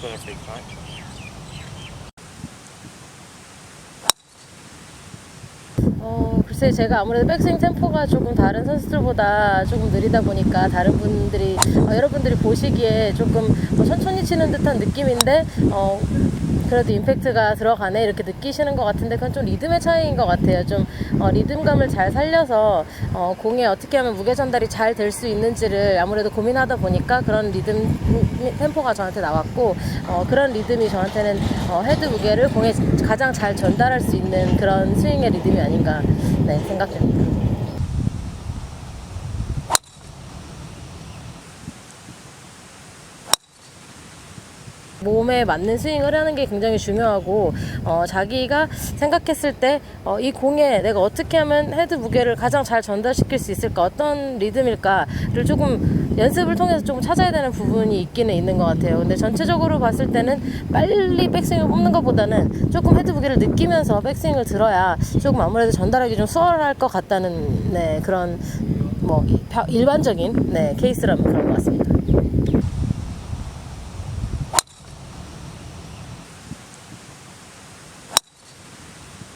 gonna take time. 어, 글쎄 제가 아무래도 백스윙 템포가 조금 다른 선수들보다 조금 느리다 보니까 다른 분들이 어, 여러분들이 보시기에 조금 뭐 천천히 치는 듯한 느낌인데 어, 그래도 임팩트가 들어가네 이렇게 느끼시는 것 같은데 그건 좀 리듬의 차이인 것 같아요. 좀 어, 리듬감을 잘 살려서 어, 공에 어떻게 하면 무게 전달이 잘 될 수 있는지를 아무래도 고민하다 보니까 그런 리듬 템포가 저한테 나왔고 어, 그런 리듬이 저한테는 어, 헤드 무게를 공에 가장 잘 전달할 수 있는 그런 스윙의 리듬이 아닌가 네, 생각됩니다. 몸에 맞는 스윙을 하는 게 굉장히 중요하고 어, 자기가 생각했을 때 어, 이 공에 내가 어떻게 하면 헤드 무게를 가장 잘 전달시킬 수 있을까 어떤 리듬일까를 조금 연습을 통해서 조금 찾아야 되는 부분이 있기는 있는 것 같아요. 근데 전체적으로 봤을 때는 빨리 백스윙을 뽑는 것보다는 조금 헤드 무게를 느끼면서 백스윙을 들어야 조금 아무래도 전달하기 좀 수월할 것 같다는 네, 그런 뭐 일반적인 네, 케이스라면 그런 것 같습니다